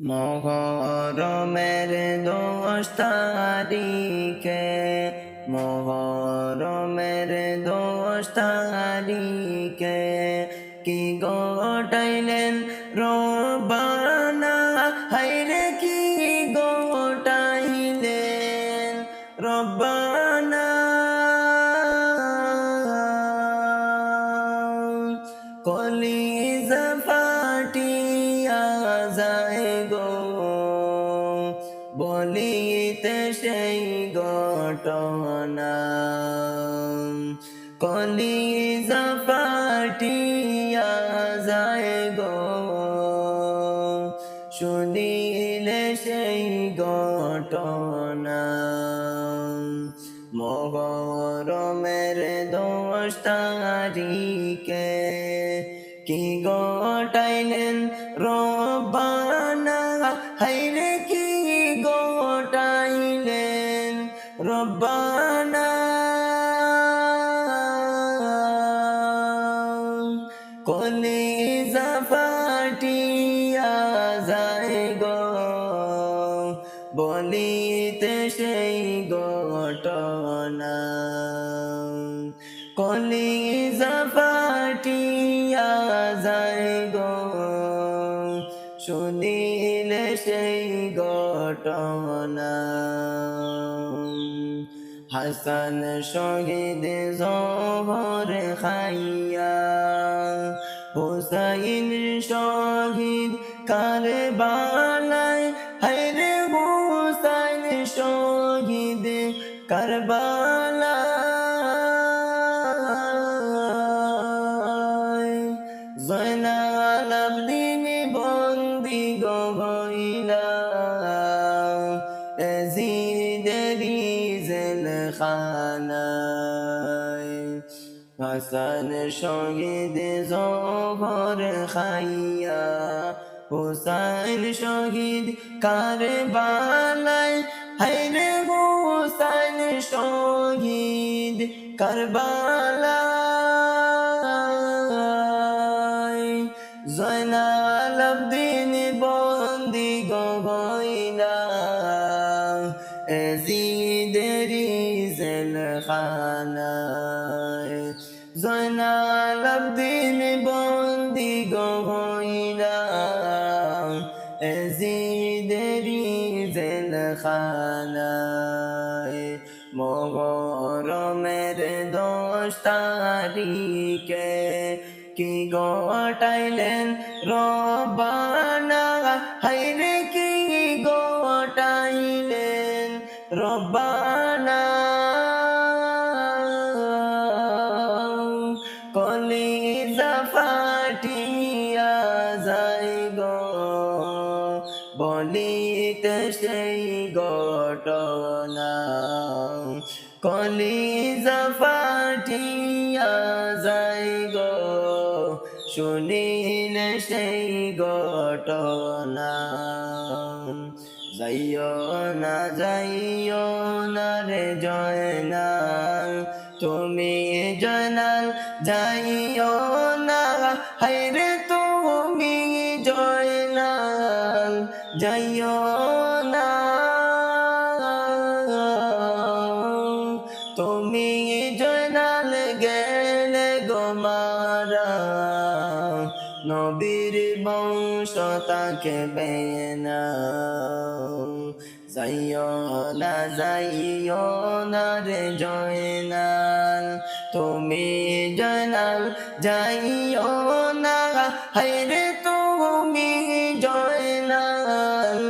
মহরমের দোষ তারিখে মহরমের দোষ তারিখে ঘটনা কলিজা ফাটিয়া যায় গো। শুনিলে সেই ঘটনা মগরমের দোষ তারিখে কি গোটাইলেন রব্বানা গো শুনিলে সেই ঘটনা। হাসান শহীদ জহর খাইয়া হুসাইন শহীদ কারবালায় জয়নাল আবদিন বন্দি গইলা এজিদেরি জেল খানায় হাসান শহীদ জহর খাইয়া, হুসাইন শহীদ কারবালায় হাইরে হুসাইন শহীদ কারবালায়। জয়নাল আবদিন বন্দি গইলা এজিদেরি জেল খানায় জয়নাল আবদিন বন্দি গইলা এজিদেরি জেল খানায় মগরমের দোষ তারিখে কি গোটাইলেন রবানা হাইরে কি গোটাইলেন রবানা কলিজা ফাটিয়া যায় গো, বলিতে সেই ঘটনা। কলিজা ফাটিয়া যায় গো শুনিলে সেই ঘটনা। যাইও না যাইও না রে জয়নাল, তুমি জয়নাল, যাইও না। হাইরে তুমি জয়নাল, যাইও না। তুমি জয়নাল গেলে গোমারা নবীর বংশ তাকে বেনা যাইও না যাইও না রে জয়নাল, তুমি জয়নাল, যাইও না হাইরে তুমি জয়নাল,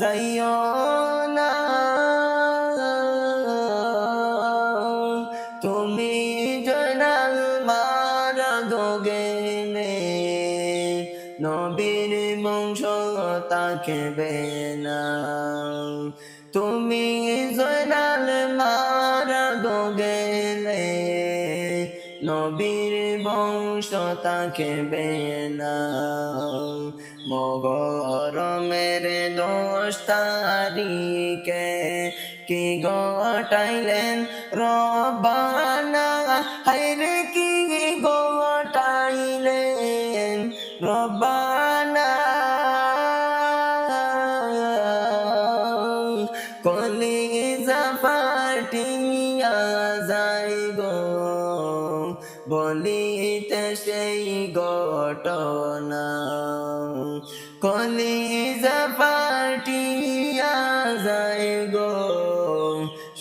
যাইও না। তুমি জয়নাল, মারা গেলে নবীর বংশ তাকে বেনা তুমি জয়নাল মারা গেলে নবীর বংশ তাকে বেনা মগরমের দোষ তারিখে কি গোটাইলেন রবানা? হাইরে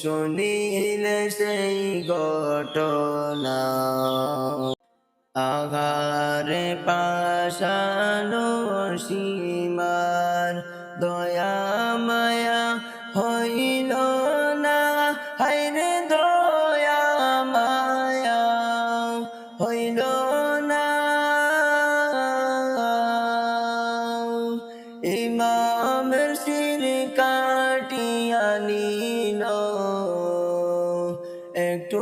শুনিলে সেই ঘটনা। আঘারে পাশানো সীমার একটু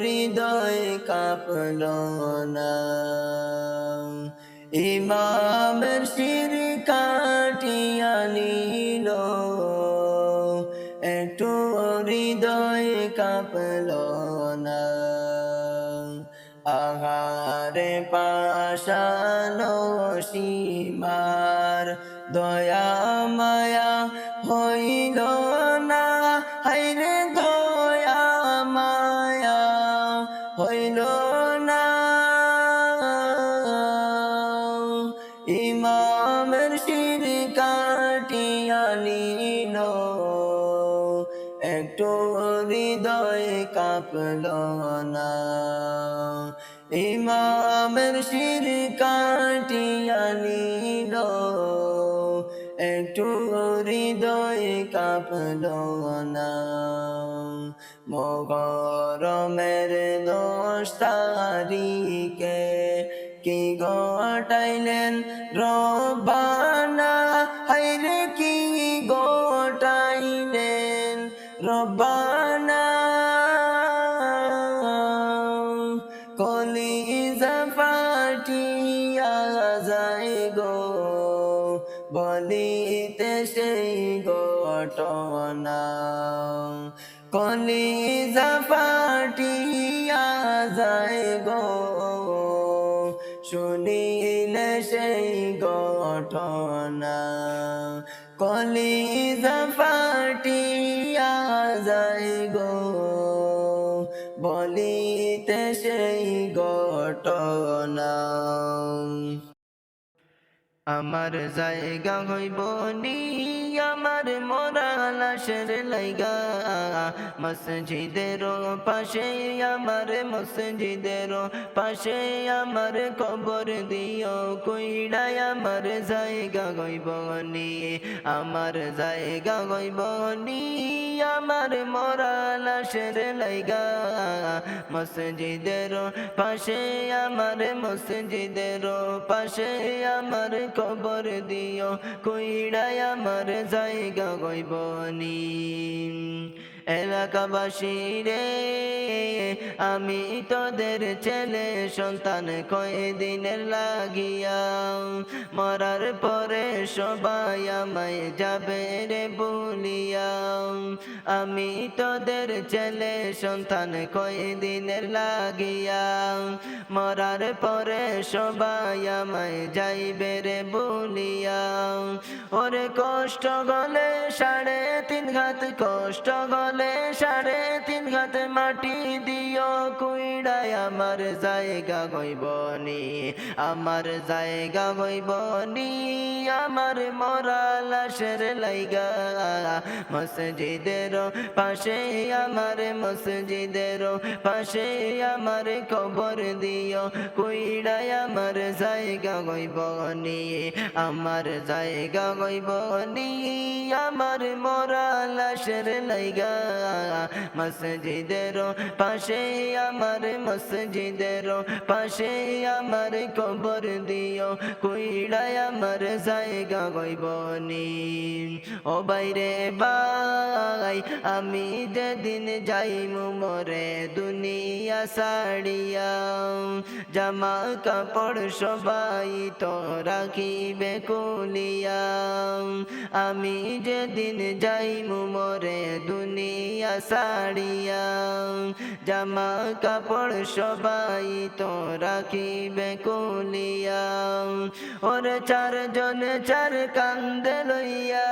হৃদয় কাঁপল না। ইমামের শির কাটিয়া নিল। একটু হৃদয় কাঁপল না। আহারে পাশানো সীমার দয়া কাঁপল না ইমামের শির কাটিয়া নিল। একটু হৃদয় কাঁপল না মগরমের দোষ তারিকে কি গোটাইলেন রবানা হাইরে কি গোটাইলেন রবানা ঘটনা কলি ফাটিয়া যায় গো। শুনিলে সেই ঘটনা। কলি ফাটিয়া যায় গো। বলিতে সেই ঘটনা। আমার জায়গা হইব নি, আমার মোরা লাশের লাইগা। মসজিদের পাশে আমার, মসজিদের পাশে আমার কবর দিও। কইড়াই আমার জায়গা হইব নি, আমার জায়গা হইব নি, আমার মোরা লাশের লাইগা। মসজিদের পাশে আমার, মসজিদের পাশে আমার কবর দিও। কইড়াই আমার জায়গা গইবনি এলাকাবাসী রে আমি তোদের ছেলে, সন্তান কয়েদিনের লাগিয়া? মরার পরে সবাই আমায় যাবে রে বলিয়া। আমি তোদের ছেলে, সন্তান কয়েদিনের লাগিয়া? মরার পরে সবাই আমায় যাইবে রে বলিয়া। ওরে কষ্ট গলে সাড়ে তিন ঘাত কষ্ট গলে সাড়ে তিন ঘাত মাটি দিও, কুইড়ায় আমার জায়গা গইবনি আমার জায়গা গইবনি আমার মরা লাশের লাইগা মসজিদের পাশে আমার মসজিদের পাশে আমার কবর দিও, কুইড়ায় আমার জায়গা গইবনি আমার জায়গা গইবনি আমার মরা লাশের লাইগা মসজিদের পাশে আমার মসজিদের পাশে আমার কবর দিও, কুইড়ায় আমার জায়গা গইবনি ও বাইরে বাই আমি যেদিন যাইমু মরে দুনিয়া সাড়িয়া জামা কাপড় সবাই তো রাখিবে কুলিয়া আমি যেদিন যাইমু মরে দুনিয়া সাড়িয়া জামা কাপড় সবাই তো রাখিবে কুলিয়া। ওর চারজন চার কান্দে লইয়া,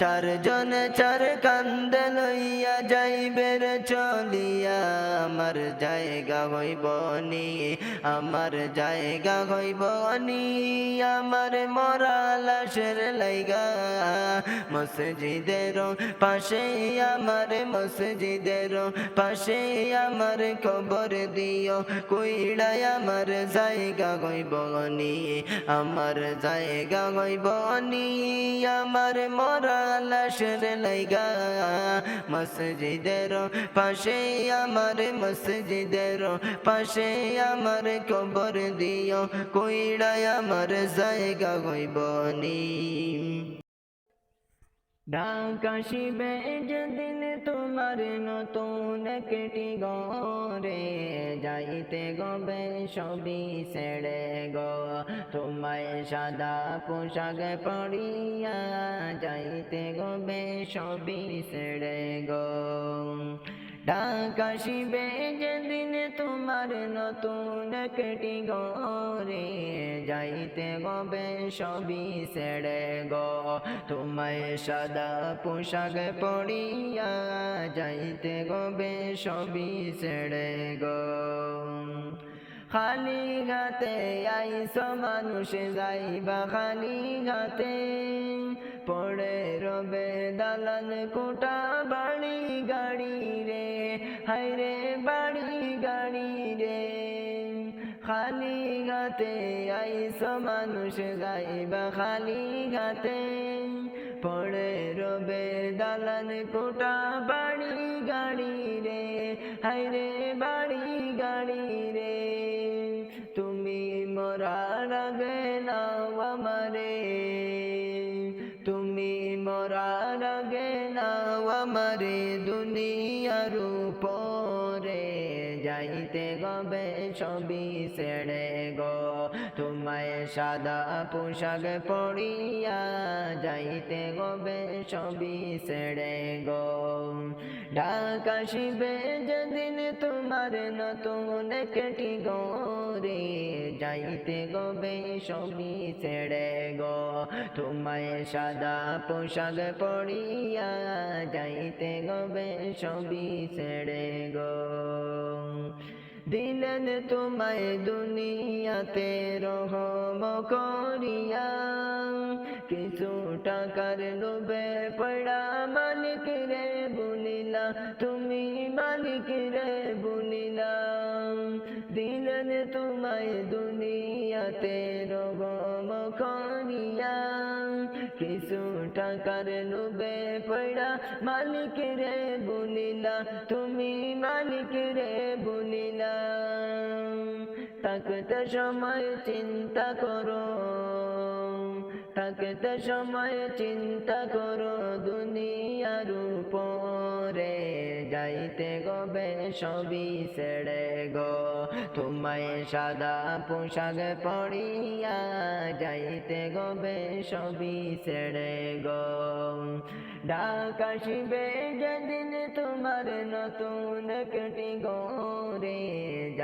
চারজন চার কান্দ লইয়া যাইবের চলিয়া। আমার জায়গা হইব নি, আমার জায়গা হইব নি, আমার মরা লাশের লাইগা। মসজিদের পাশে আমার মসজিদের পাশে আমার কবর দিও, কইড়ায় আমার জায়গা হইব নি আমার জায়গা হইব নি আমার মরা লাশের লাইগা। মসজিদের পাশে আমার মসজিদের পাশে আমার কবর দিও, কইড়ায় আমার জায়গা হইব নি ঢাকা শিবে যেদিন তোমার নতুন একটি গরে যাইতে গবে সবই সেড়ে গো। তোমায় সাদা পোশাক পড়িয়া যাইতে গবে সবই ছেড়ে গো। ঢাকা শিবে যেদিন তোমার নতুন একটি গরে যাইতে গবে সবই ছেড়ে গো। তোমায় সাদা পোশাক পড়িয়া যাইতে গবে সবই ছেড়ে গো। খালি গাতে আইস মানুষ যাইবা খালি গাতে পড়ে রবে দালান কোটা বাড়ি গাড়ি রে হাইরে বাড়ি গাড়ি রে। খালি গাতে, আইস মানুষ যাইবা খালি গাতে। পড়ে রবে দালান কোটা বাড়ি গাড়ি রে হাইরে বাড়ি গাড়ি রে। তুমি মরার আগে নাও আমারে, তুমি মরার আগে নাও আমারে। দুনিয়ার উপরে যাইতে গবে সবই ছেড়ে গো। তোমায় সাদা পোশাক পড়িয়া যাইতে গবে সবই ছেড়ে গো। ঢাকা শিবে যেদিন তোমার নতুন একটি গরে। যাইতে গবে সবই ছেড়ে গো। তোমায় সাদা পোশাক পড়িয়া যাইতে গবে সবই ছেড়ে গো। দিলেন তোমায় দুনিয়াতে রহম করিয়া। কিছু টাকার লোভে পড়া মালিক রে বলিলা তুমি মালিক রে বলিলা দিলেন তোমায় দুনিয়াতে রহম করিয়া। কিছু টাকার লোভে পড়া মালিক রে বলিলা তুমি মালিক রে বলিলা থাকতে সময় চিন্তা করো। থাকতে সময় চিন্তা করো, দুনিয়ার উপরে যাইতে গবে সবই ছেড়ে গো। তোমায় সাদা পোশাক পড়িয়া যাইতে গবে সবই ছেড়ে গো। শিবে যেদিন তোমার নতুন একটি গোরে।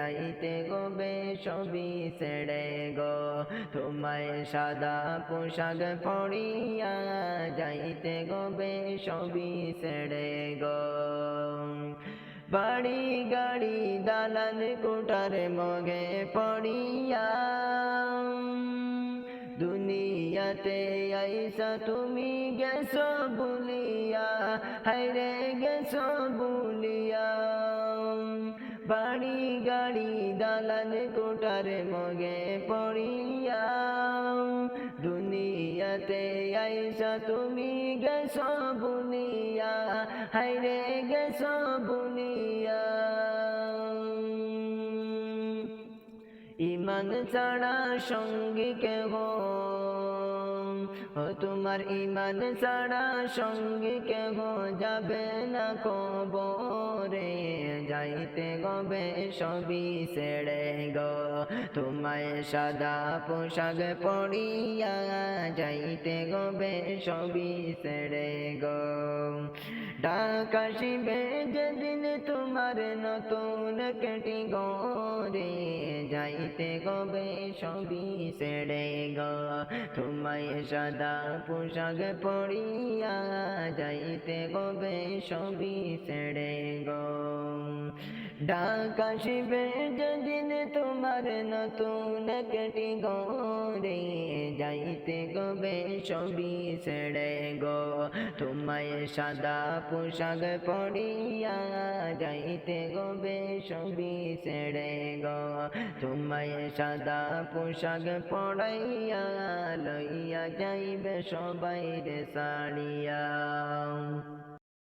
যাইতে গবে সবই ছেড়ে গো। তোমায় সাদা পোশাক পড়িয়া যাইতে গবে সবই ছেড়ে গো। বাড়ি গাড়ি দালান কোটার মগে পড়িয়া, দুনিয়াতে আইসা তুমি গেছো বুলিয়া হাইরে গেছো বুলিয়া। গাড়ি দালান কোটার মগে পড়িয়া দুনিয়াতে আইসা তুমি গেছো বুলিয়া হাইরে গেছো বুলিয়া ইমান ছাড়া সঙ্গী কেহ? ও তোমার ইমান ছাড়া সঙ্গী কেহ? যাবে না কবরে। যাইতে গবে সবই ছেড়ে গো। তোমায় সাদা পোশাক পড়িয়া যাইতে গবে সবই ছেড়ে গো। ঢাকা শিবে যেদিন তোমার নতুন কেটি গরে। যাইতে গবে সবই ছেড়ে গো। তোমায় সাদা পোশাক পরিয়া যাইতে গবে সবই ছেড়ে গো। ঢাকা শিবে যেদিন তোমার নতুন একটি গরে। যাইতে গবে সবই ছেড়ে গো। তোমায় সাদা পোশাক পড়িয়া যাইতে গবে সবি ছেড়ে গো। তোমায় সাদা পোশাক পড়াইয়া লইয়া যাইবে সবাই রে সাড়িয়া